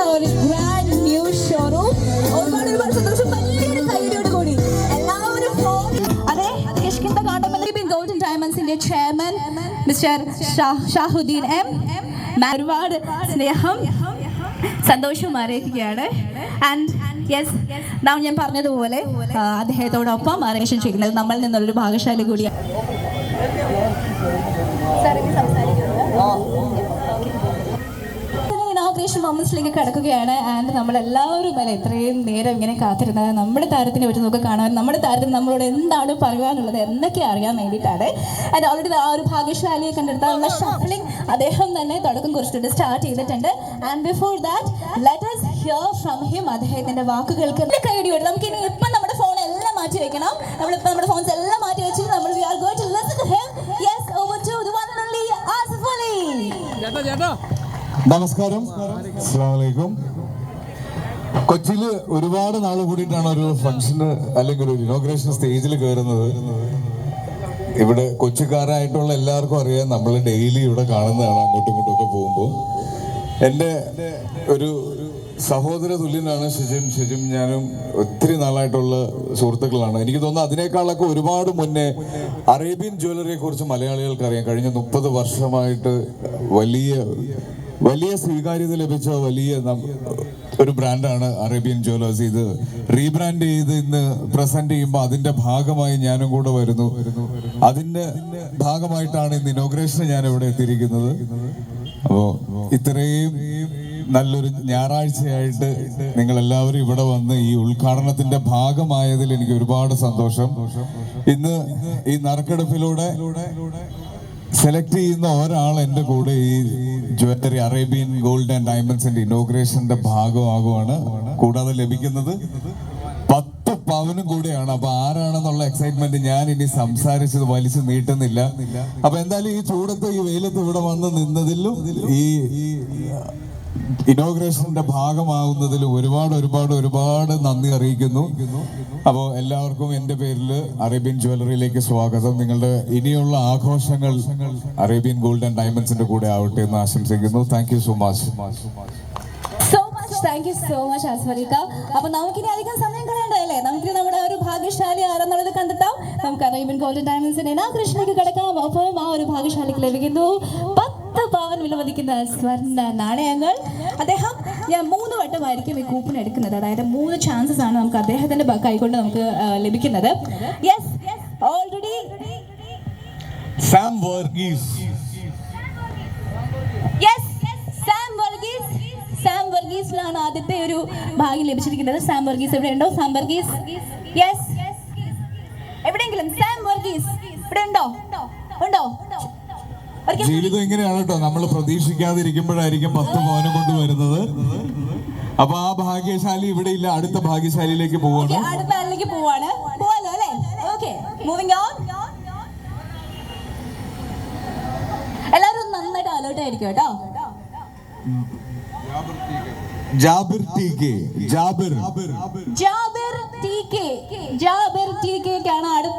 ഒരു grand new showroom ഒരുപാട് ഒരുപാട് സന്തോഷം. വലിയൊരു കൈയോട് കൂടി. എല്ലാവരും phone- അതെ കിഷ്കിന്ത കാട്ടമല്ലി ഗോൾഡൻ ഡയമണ്ട്സിന്റെ ചെയർമാൻ മിസ്റ്റർ ഷാഹുദ്ദീൻ എം ഒരുപാട് സ്നേഹം സന്തോഷവും അറിയിക്കുകയാണ് ആൻഡ് യെസ് നാം ഞാൻ പറഞ്ഞതുപോലെ അദ്ദേഹത്തോടൊപ്പം അറേഷൻ ചെയ്യുന്നത് നമ്മളിൽ നിന്നുള്ളൊരു ഭാഗശാലി കൂടിയാണ്. ഇനോഗ്രേഷൻ മൊമെന്റ്സിലേക്ക് കിടക്കുകയാണ്. ആൻഡ് നമ്മളെല്ലാവരും അല്ലെ ഇത്രയും നേരം ഇങ്ങനെ കാത്തിരുന്നത്. നമ്മുടെ താരത്തിനെ പറ്റി നമുക്ക് കാണാൻ നമ്മുടെ താരത്തിന് നമ്മളോട് എന്താണ് പറയാനുള്ളത് എന്തൊക്കെ അറിയാൻ വേണ്ടിയിട്ടാണ്. ആൻഡ് ഓൾറെഡി ആ ഒരു ഭാഗ്യശാലിയെ കണ്ടെടുത്താൽ ഷഫ്ലിംഗ് അദ്ദേഹം തന്നെ തുടക്കം കുറിച്ചിട്ട് സ്റ്റാർട്ട് ചെയ്തിട്ടുണ്ട്. And before that let us hear from him അദ്ദേഹത്തിന്റെ വാക്കുകൾക്ക് കൈയടിയോട് നമുക്ക് ഇനി ഇപ്പം നമ്മുടെ ഫോൺ എല്ലാം മാറ്റി വെക്കണം. നമ്മളിപ്പോൾ നമ്മുടെ ഫോൺസ് എല്ലാം മാറ്റി വെച്ചിട്ട് നമ്മൾ we are going to listen to him yes over to the one and only Asif Ali നമസ്കാരം. അസ്സാമലൈക്കും കൊച്ചിയിൽ ഒരുപാട് നാൾ കൂടിയിട്ടാണ് ഒരു ഫംഗ്ഷന് അല്ലെങ്കിൽ ഒരു ഇനോഗ്രേഷൻ സ്റ്റേജിൽ കയറുന്നത് ഇവിടെ കൊച്ചിക്കാരായിട്ടുള്ള എല്ലാവർക്കും അറിയാം നമ്മൾ ഡെയിലി ഇവിടെ കാണുന്നതാണ് അങ്ങോട്ടും ഇങ്ങോട്ടും ഒക്കെ പോകുമ്പോൾ. എന്റെ ഒരു സഹോദര തുല്യനാണ് ഷിജിൻ ഷിജിൻ ഞാനും ഒത്തിരി നാളായിട്ടുള്ള സുഹൃത്തുക്കളാണ്. എനിക്ക് തോന്നുന്നു അതിനേക്കാളൊക്കെ ഒരുപാട് മുന്നേ അറേബ്യൻ ജ്വല്ലറിയെ കുറിച്ച് മലയാളികൾക്ക് അറിയാം. കഴിഞ്ഞ മുപ്പത് വർഷമായിട്ട് വലിയ വലിയ സ്വീകാര്യത ലഭിച്ച വലിയ ഒരു ബ്രാൻഡാണ് അറേബ്യൻ ജ്വല്ലേഴ്സ്. ഇത് റീബ്രാൻഡ് ചെയ്ത് ഇന്ന് പ്രസന്റ് ചെയ്യുമ്പോൾ അതിന്റെ ഭാഗമായി ഞാനും കൂടെ വരുന്നു. അതിന്റെ ഭാഗമായിട്ടാണ് ഇന്ന് ഇനോഗ്രേഷന് ഞാൻ ഇവിടെ എത്തിയിരിക്കുന്നത്. അപ്പോ ഇത്രയും നല്ലൊരു ഞായറാഴ്ചയായിട്ട് നിങ്ങൾ എല്ലാവരും ഇവിടെ വന്ന് ഈ ഉദ്ഘാടനത്തിന്റെ ഭാഗമായതിൽ എനിക്ക് ഒരുപാട് സന്തോഷം. ഇന്ന് ഈ നറുക്കെടുപ്പിലൂടെ സെലക്ട് ചെയ്യുന്ന ഒരാൾ എന്റെ കൂടെ ഈ ജ്വല്ലറി അറേബ്യൻ ഗോൾഡ് ആൻഡ് ഡയമണ്ട്സിന്റെ ഇനോഗ്രേഷന്റെ ഭാഗമാകുവാണ്. കൂടാതെ ലഭിക്കുന്നത് പത്ത് പവനും കൂടെയാണ്. അപ്പൊ ആരാണെന്നുള്ള എക്സൈറ്റ്മെന്റ് ഞാൻ ഇനി സംസാരിച്ചത് വലിച്ചു നീട്ടുന്നില്ല. അപ്പൊ എന്തായാലും ഈ ചൂടത്ത് ഈ വെയിലത്ത് ഇവിടെ വന്ന് നിന്നതിലും ഈ ഇനോഗ്രേഷന്റെ ഭാഗമാകുന്നതിൽ ഒരുപാട് ഒരുപാട് ഒരുപാട് നന്ദി അറിയിക്കുന്നു. അപ്പോൾ എല്ലാവർക്കും എന്റെ പേരിൽ അറേബ്യൻ ജ്വല്ലറിയിലേക്ക് സ്വാഗതം. നിങ്ങളുടെ ഇനിയുള്ള ആഘോഷങ്ങൾ അറേബ്യൻ ഗോൾഡ് ആൻഡ് ഡയമണ്ട്സിന്റെ കൂടെ ആവട്ടെ എന്ന് ആശംസിക്കുന്നു. Thank you so much thank you so much ആസ്വലിക്ക അപ്പൊ നമുക്കിനി അധികം സമയം കളയണ്ടല്ലേ നമുക്കിനി നമ്മുടെ ഒരു ഭാഗ്യശാലി ആരെന്നുള്ളത് കണ്ടെത്താം. നമുക്ക് അറേബ്യൻ ഗോൾഡൻ ഡയമണ്ട്സിന്റെ ഇനാഗ്രേഷനിലേക്ക് കിടക്കാം. അപ്പം ആ ഒരു ഭാഗ്യശാലിക്ക് ലഭിക്കുന്നു. പത്ത് പവൻ വിലമതിക്കുന്ന സ്വർണ നാണയങ്ങൾ. അദ്ദേഹം ഞാൻ മൂന്ന് വട്ടമായിരിക്കും ഈ കൂപ്പൺ എടുക്കുന്നത്. അതായത് മൂന്ന് ചാൻസസ് ആണ് നമുക്ക് അദ്ദേഹത്തിന്റെ കൈകൊണ്ട് നമുക്ക് ലഭിക്കുന്നത്. Yes already Sam Varghese yes Sam Varghese Sam വർഗീസിലാണ് ആദ്യത്തെ ഒരു ഭാഗ്യം ലഭിച്ചിരിക്കുന്നത്. സാം വർഗീസ് എവിടെ ഉണ്ടോ സാം വർഗീസ് യെസ് എവിടെയെങ്കിലും സാം വർഗീസ് ഇവിടെ ഉണ്ടോ? ഉണ്ടോ? ജീവിതം ഇങ്ങനെയാണ് കേട്ടോ. നമ്മൾ പ്രതീക്ഷിക്കാതിരിക്കുമ്പോഴായിരിക്കും പത്ത് മോനം കൊണ്ട് വരുന്നത്. അപ്പൊ ആ ഭാഗ്യശാലി ഇവിടെ ഇല്ല. അടുത്ത ഭാഗ്യശാലിയിലേക്ക് പോവാണ്. എല്ലാരും അടുത്ത ആളിലേക്ക് പോവാണ്. പോവാലോ അല്ലേ? ഓക്കെ മൂവിങ് ഓൺ എല്ലാവരും നന്നായിട്ട് അലേർട്ട് ആയിരിക്കും കേട്ടോ. Jabir T K. Jabir. Jabir T K. Jabir T കെക്കാണ് അടുത്ത